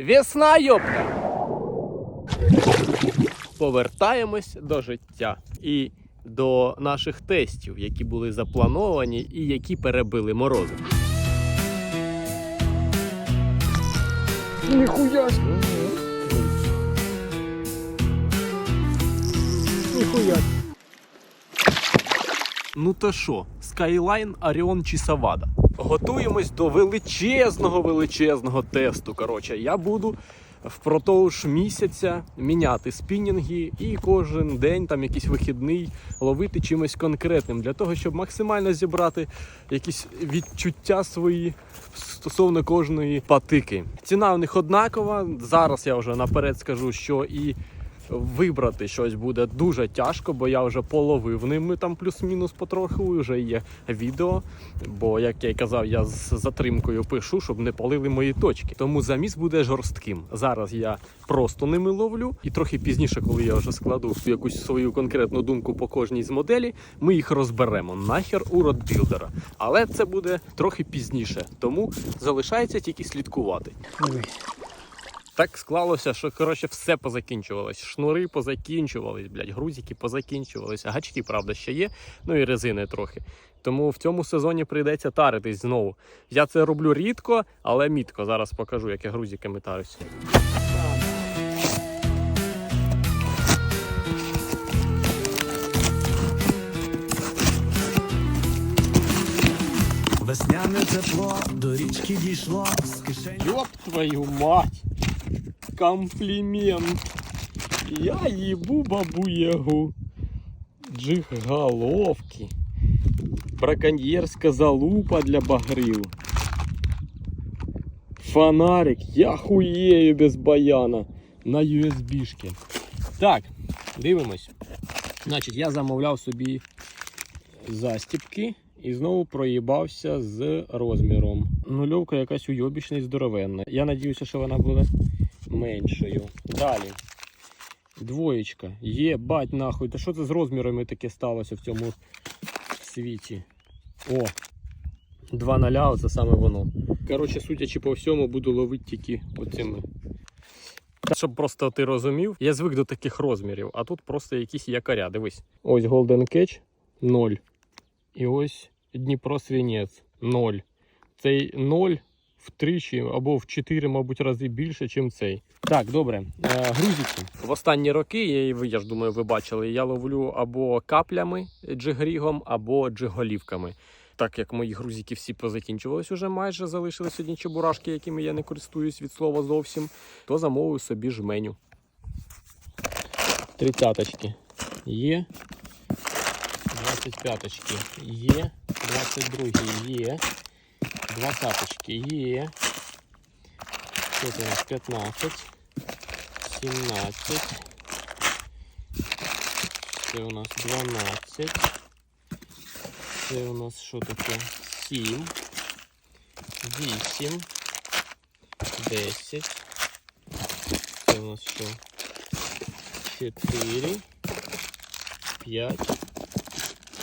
Весна, йопка! Повертаємось до життя і до наших тестів, які були заплановані і які перебили морози. Ніхуя! Ніхуя! Ну то що, Skyline, Orion чи Савада? Готуємось до величезного величезного тесту. Коротше, я буду впродовж місяця міняти спінінги і кожен день, там якийсь вихідний, ловити чимось конкретним для того, щоб максимально зібрати якісь відчуття свої стосовно кожної патики. Ціна у них однакова. Зараз я вже наперед скажу, що і вибрати щось буде дуже тяжко, бо я вже половив ними там плюс-мінус потроху. Вже є відео. Бо, як я й казав, я з затримкою пишу, щоб не палили мої точки. Тому заміс буде жорстким. Зараз я просто ними ловлю, і трохи пізніше, коли я вже складу якусь свою конкретну думку по кожній з моделі, ми їх розберемо нахер у родбілдера. Але це буде трохи пізніше, тому залишається тільки слідкувати. Так склалося, що коротше все позакінчувалось. Шнури позакінчувались, блядь, грузики позакінчувалися. Гачки, правда, ще є, ну і резини трохи. Тому в цьому сезоні прийдеться таритись знову. Я це роблю рідко, але мітко. Зараз покажу, як я грузиками тарюсь. Весняне тепло до річки дійшло з кишень. Ёб твою мать! Комплімент! Я їбу бабу Ягу. Джиг головки. Браконьєрська залупа для багрів. Фонарик. Я хуєю без баяна. На USB-шки. Так, дивимось. Значить, я замовляв собі застіпки і знову проїбався з розміром. Нульовка якась уйобічна і здоровенна. Я надіюся, що вона буде меншою. Далі. Двоєчка. Єбать нахуй. Та що це з розмірами таке сталося в цьому світі? О! Два ноля, це саме воно. Коротше, судячи по всьому, буду ловити тільки оцими. Щоб просто ти розумів, я звик до таких розмірів, а тут просто якісь якоря. Дивись. Ось Golden Catch 0. І ось Дніпро Свінець 0. Цей 0 втричі або в 4, мабуть, рази більше, ніж цей. Так, добре. Е, грузики. В останні роки, я, я ж думаю, ви бачили, я ловлю або каплями джигрігом, або джиголівками. Так як мої грузики всі позакінчувались уже майже, залишились одні чебурашки, якими я не користуюсь від слова зовсім, то замовив собі жменю. Тридцяточки є. 25-очки є, 22 є, 20-очки є. Що це у нас 15, 17. Це у нас 12. Це у нас що таке? 7, 8, 10. Це у нас що? 4, 5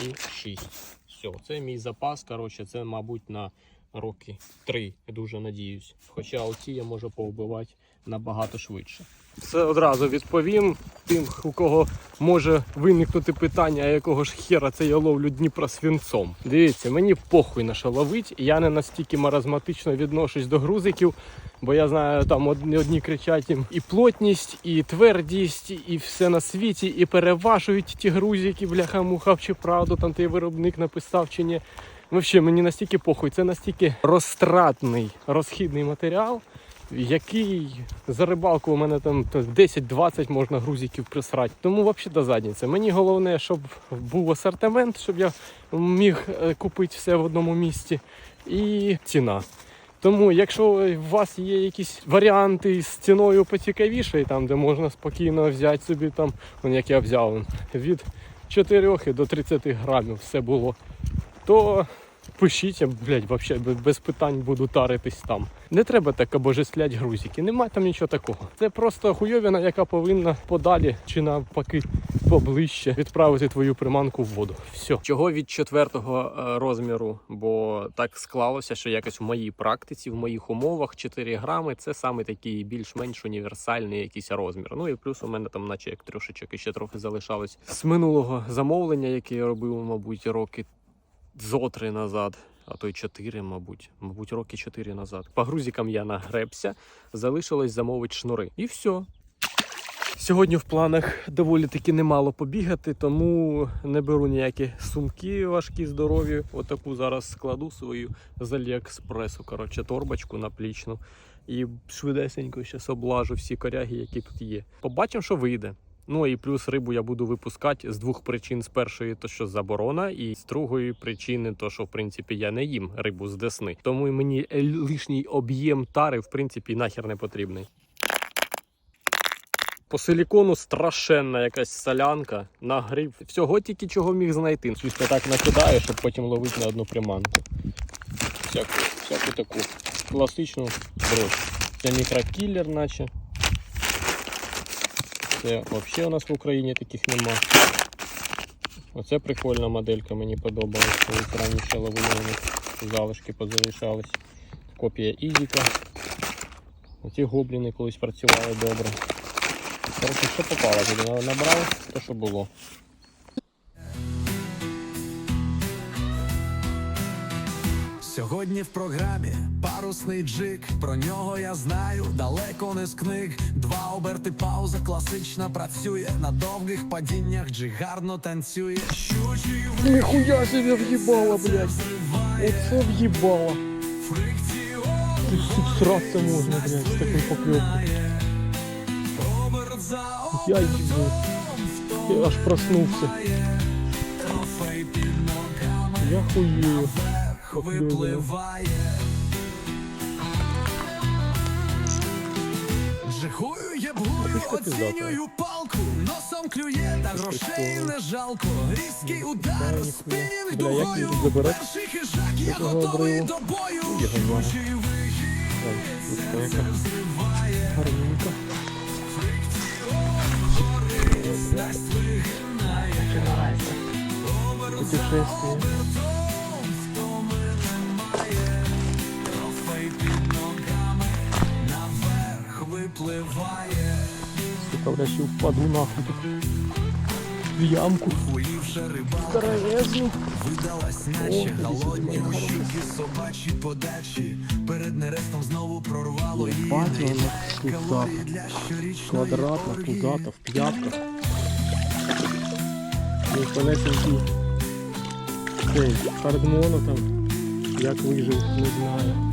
і 6. Все, це мій запас. Коротше, це, мабуть, на роки 3, дуже надіюсь. Хоча оці я можу повбивати набагато швидше. Це одразу відповім тим, у кого може виникнути питання, а якого ж хера це я ловлю Дніпро свинцом. Дивіться, мені похуй на що ловить. Я не настільки маразматично відношусь до грузиків, бо я знаю, там одні, одні кричать їм і плотність, і твердість, і все на світі, і переважують ті грузики, бляха-муха, чи правду там той виробник написав чи ні. Взагалі, мені настільки похуй, це настільки розтратний, розхідний матеріал, який за рибалку у мене там 10-20 можна грузиків присрати. Тому взагалі до задниці. Мені головне, щоб був асортимент, щоб я міг е, купити все в одному місці. І ціна. Тому, якщо у вас є якісь варіанти з ціною поцікавіше, там, де можна спокійно взяти собі, там, як я взяв, від 4 до 30 грамів все було, то пишіть, я, блядь, вообще без питань буду таритись там. Не треба так обожествлять грузики, немає там нічого такого. Це просто хуйовина, яка повинна подалі чи навпаки поближче відправити твою приманку в воду. Все. Чого від четвертого е, розміру? Бо так склалося, що якось в моїй практиці, в моїх умовах 4 грами це саме такий більш-менш універсальний якийсь розмір. Ну і плюс у мене там, наче як трьошечок, і ще трохи залишалось з минулого замовлення, яке я робив, мабуть, роки зо три назад. А то й 4, мабуть, мабуть, роки 4 назад. По грузикам я нагребся, залишилось замовити шнури. І все. Сьогодні в планах доволі таки немало побігати, тому не беру ніякі сумки важкі, здорові. Отаку зараз складу свою з Аліекспресу. Коротше, торбочку наплічну. І швидесенько зараз облажу всі коряги, які тут є. Побачимо, що вийде. Ну і плюс рибу я буду випускати з двох причин: з першої, то що заборона, і з другої причини, то що в принципі я не їм рибу з десни. Тому мені лишній об'єм тари в принципі нахер не потрібний. По силікону страшенна якась солянка, нагрів. Всього тільки чого міг знайти. Чисто так накидаю, щоб потім ловити на одну приманку. Всяку, всяку таку класичну дрожь. Це мікрокіллер, наче. Це взагалі у нас в Україні таких нема. Оце прикольна моделька, мені подобалась. коли раніше них залишки позалишались. Копія Ізіка. Оці гобліни колись працювали добре. Коротше, що попало, набрав, те, що було. Сьогодні в програмі парусний джик. Про нього я знаю далеко не з книг. Два оберти пауза класична працює. На довгих падіннях джик гарно танцює. Щучий Ніхуя себе в'їбало, блядь. Оце фрикціон Тут сраться можна, блядь, з таким покльовком. Я їбу. Я аж проснувся. Я хуєю. Випливає. Жихую, єбгую, Фишка оцінюю палку, носом клює, та грошей не жалко. Різкий удар, спінінг дугою. Перший хижак, я готовий до бою. Я знаю. Вихід Ой, тут яка зриває. гарненька. Дасть вигинає. Трофей Блядь, ще впаду нахуй тут. В ямку. Здоровезну. видалась наче голодні щуки собачі подачі. Перед нерестом знову прорвало її. Калорії для щорічної Квадратна, пузата, в п'ятках. Цей кардмоно там. Як вижив, не знаю.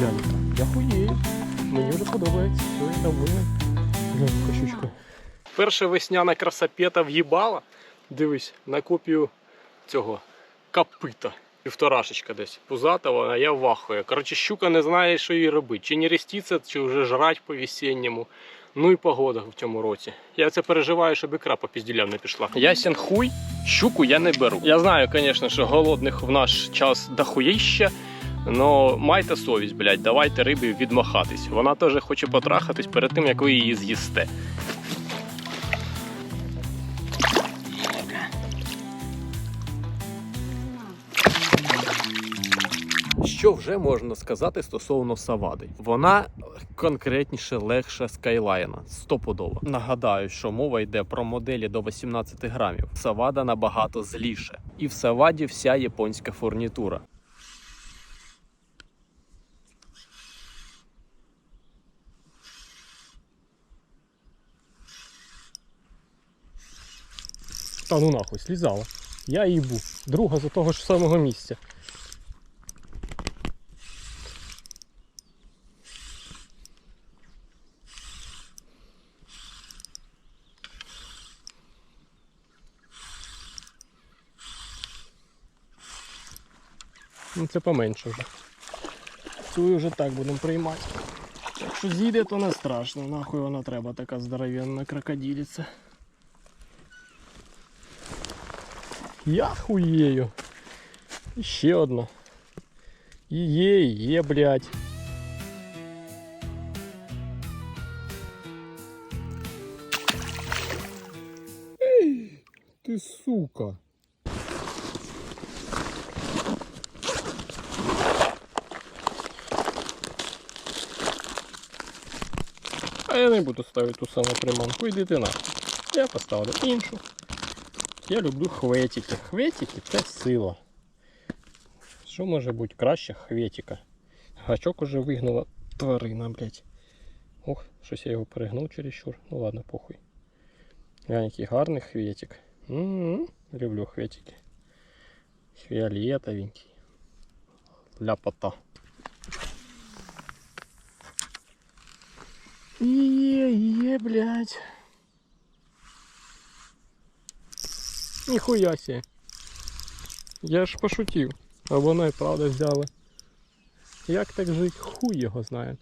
Ой. Я хуєю. Мені вже подобається. Все, я довольний. Кощучка. Перша весняна красапета в'їбала. Дивись, на копію цього копита. Півторашечка десь пузатого, а я вахую. Коротше, щука не знає, що їй робити. Чи не реститься, чи вже жрать по весенньому. Ну і погода в цьому році. Я це переживаю, щоб ікра по пізділям не пішла. Ясен хуй, щуку я не беру. Я знаю, звісно, що голодних в наш час дохуїще. Но майте совість, блядь, давайте рибі відмахатись. Вона теж хоче потрахатись перед тим, як ви її з'їсте. Що вже можна сказати стосовно Савади? Вона конкретніше легша Скайлайна, стопудово. Нагадаю, що мова йде про моделі до 18 грамів. Савада набагато зліше, і в Саваді вся японська фурнітура. Та ну нахуй, слізала. Я їбу. Друга за того ж самого місця. Ну це поменше вже. Цю вже так будемо приймати. Якщо з'їде, то не страшно. Нахуй вона треба така здоровенна крокодилиця. Я хуєю. І ще одна. І є, і е, є, блядь. Ей, ти сука. А я не буду ставити ту саму приманку, йди ти на. Я поставлю іншу. Я люблю хветики. Хветики це сила. Що може бути краще хветика? Гачок уже вигнала тварина, блядь. Ох, щось я його перегнув чересчур. Ну ладно, похуй. Глянь, який гарний хветик. М-м-м, Люблю хветики. Фіолетовенький. Ляпота. Є, є, блядь. Ніхуя себе. Я ж пошутив. А воно і правда взяли. Як так жить, хуй його знає.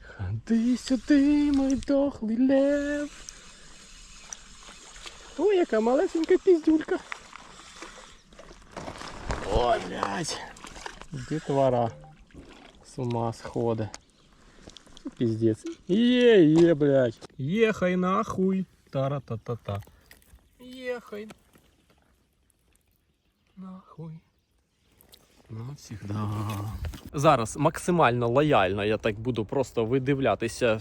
Ходи сюди, мой дохлий лев. Ой, яка малесенька піздюлька. Ой, блядь. Детвора. С ума схода. Пиздец. Е, е, блядь. Ехай нахуй. Тара-та-та-та. Ехай. Нахуй. Навсегда. Зараз максимально лояльно я так буду просто видивлятися,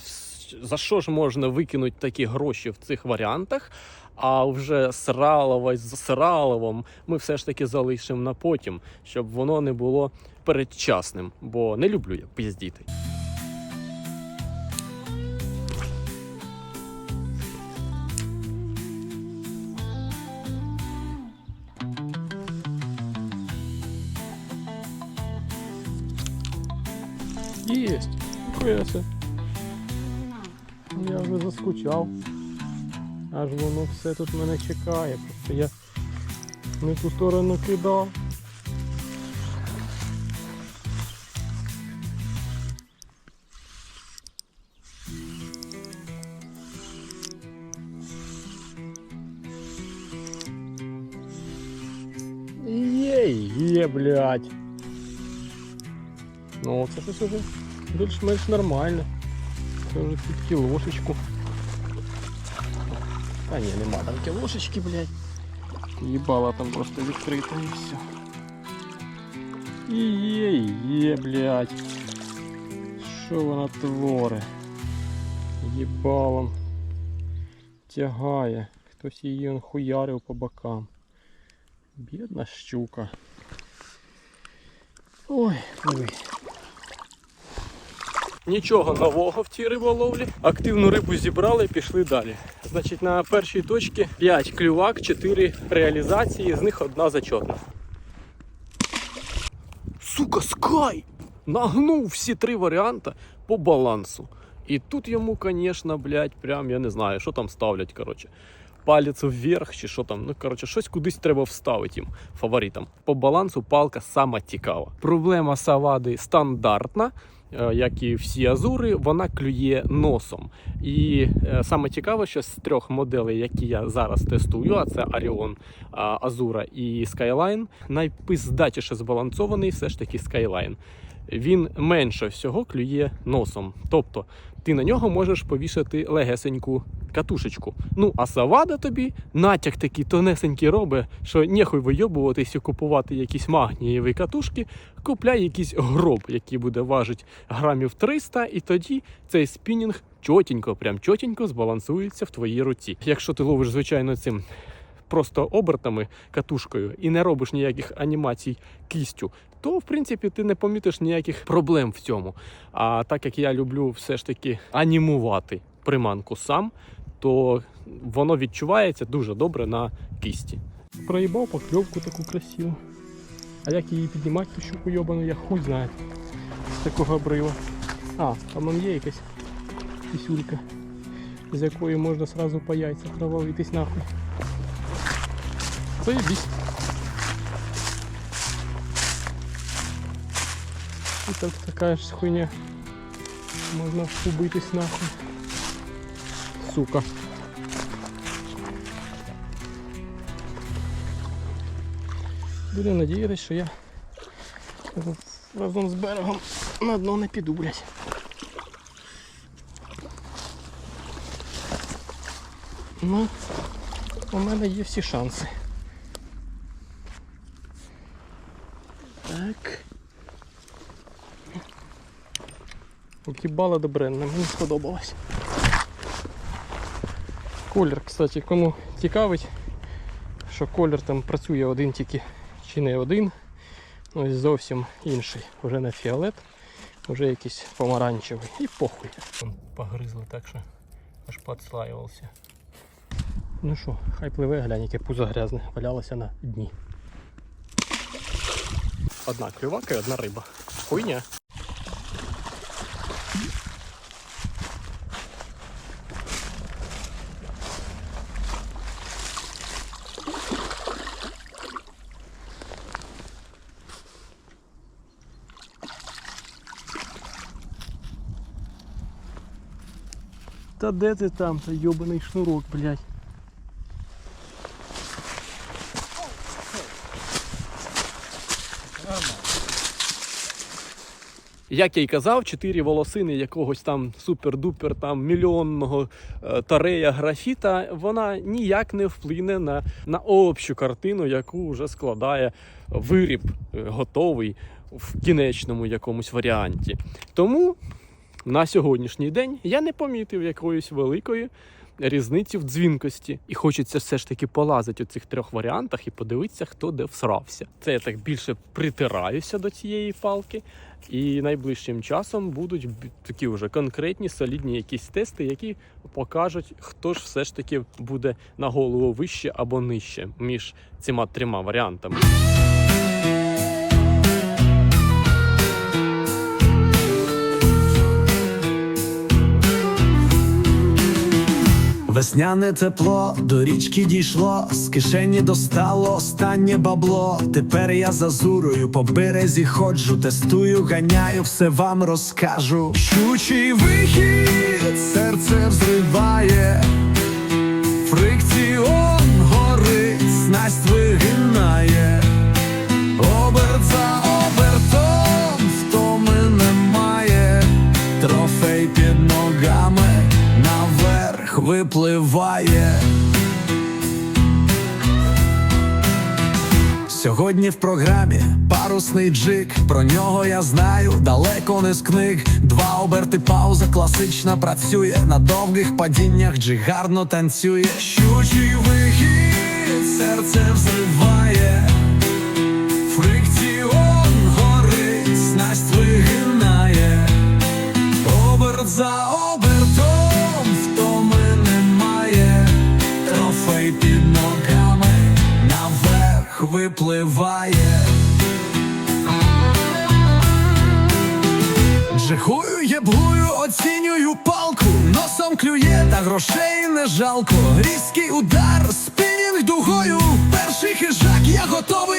за що ж можна викинути такі гроші в цих варіантах. А вже сралово з сраловом ми все ж таки залишимо на потім, щоб воно не було передчасним, бо не люблю я піздіти. Заскучав. Аж воно все тут мене чекає. Просто я не ту сторону кидав. Є, є, блядь. Ну, це щось уже більш-менш нормально. Це вже під кілошечку. А ні, нема там кілошечки, блядь. Їбала там просто відкрита і все. І є, і є, блядь. Що вона творе? Їбалом. Тягає. Хтось її он хуярив по бокам. Бідна щука. Ой, ой. Нічого нового в цій риболовлі. Активну рибу зібрали, і пішли далі. Значить, на першій точці 5 клювак, 4 реалізації, з них одна зачетна. Сука, скай! Нагнув всі три варіанти по балансу. І тут йому, звісно, блядь, прям я не знаю, що там ставлять, коротше. Палець вверх чи що там. Ну, коротше, щось кудись треба вставити їм фаворитам. По балансу палка сама цікава. Проблема савади стандартна. Е, Як і всі азури, вона клює носом. І е, саме цікаве, що з трьох моделей, які я зараз тестую, а це Orion, Азура і Skyline, найпиздатіше збалансований все ж таки Skyline. Він менше всього клює носом. Тобто ти на нього можеш повішати легесеньку катушечку. Ну, а Савада тобі натяк такий тонесенький робить, що нехуй вийобуватись і купувати якісь магнієві катушки, купляй якийсь гроб, який буде важити грамів 300, і тоді цей спінінг чотенько, прям чотенько збалансується в твоїй руці. Якщо ти ловиш, звичайно, цим просто обертами катушкою і не робиш ніяких анімацій кістю, то в принципі ти не помітиш ніяких проблем в цьому. А так як я люблю все ж таки анімувати приманку сам, то воно відчувається дуже добре на кісті. Проїбав покльовку таку красиву. А як її піднімати, ту щуку йобану, я хуй знаю. З такого обрива. А, там є якась пісюлька, з якої можна сразу по яйцях провалитись нахуй. Заебись. І так така ж хуйня. Можна убитись нахуй. Сука. Буду надіятися, що я разом з берегом на дно не піду, блядь. Ну, у мене є всі шанси. В'їбала добренна, мені сподобалось. Колір, кстати, кому цікавить, що колір там працює один тільки чи не один. Ось зовсім інший. Вже не фіолет, вже якийсь помаранчевий. І похуй. Погризли так, що аж підслаювався. Ну що, хай пливе, глянь, яке пузо грязне, валялося на дні. Одна клювака і одна риба. Хуйня. Та де ти там, та йобаний шнурок, блядь? Як я й казав, чотири волосини якогось там супер-дупер там мільйонного е, тарея графіта, вона ніяк не вплине на, на общу картину, яку вже складає виріб е, готовий в кінечному якомусь варіанті. Тому на сьогоднішній день я не помітив якоїсь великої різниці в дзвінкості. І хочеться все ж таки полазити у цих трьох варіантах і подивитися, хто де всрався. Це я так більше притираюся до цієї палки. І найближчим часом будуть такі вже конкретні, солідні якісь тести, які покажуть, хто ж все ж таки буде на голову вище або нижче між цими трьома варіантами. Весняне тепло до річки дійшло, з кишені достало останнє бабло. Тепер я зазурою по березі ходжу, тестую, ганяю, все вам розкажу. Щучий вихід, серце взриває, фрикціон горить, снасть вигинає, випливає. Сьогодні в програмі парусний джик, про нього я знаю далеко не з книг. Два оберти пауза класична працює на довгих падіннях, джик гарно танцює. Щучий вихід, серце взриває, фрикціон горить, снасть вигинає. Оберт за обертом, випливає. Жихую, єблую, оцінюю палку, носом клює, та грошей не жалко. Різкий удар, спінінг дугою. Перший хижак, я готовий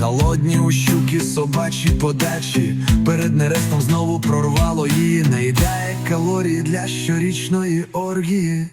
голодні у щуки собачі подачі. Перед нерестом знову прорвало її, наїдає калорії для щорічної оргії.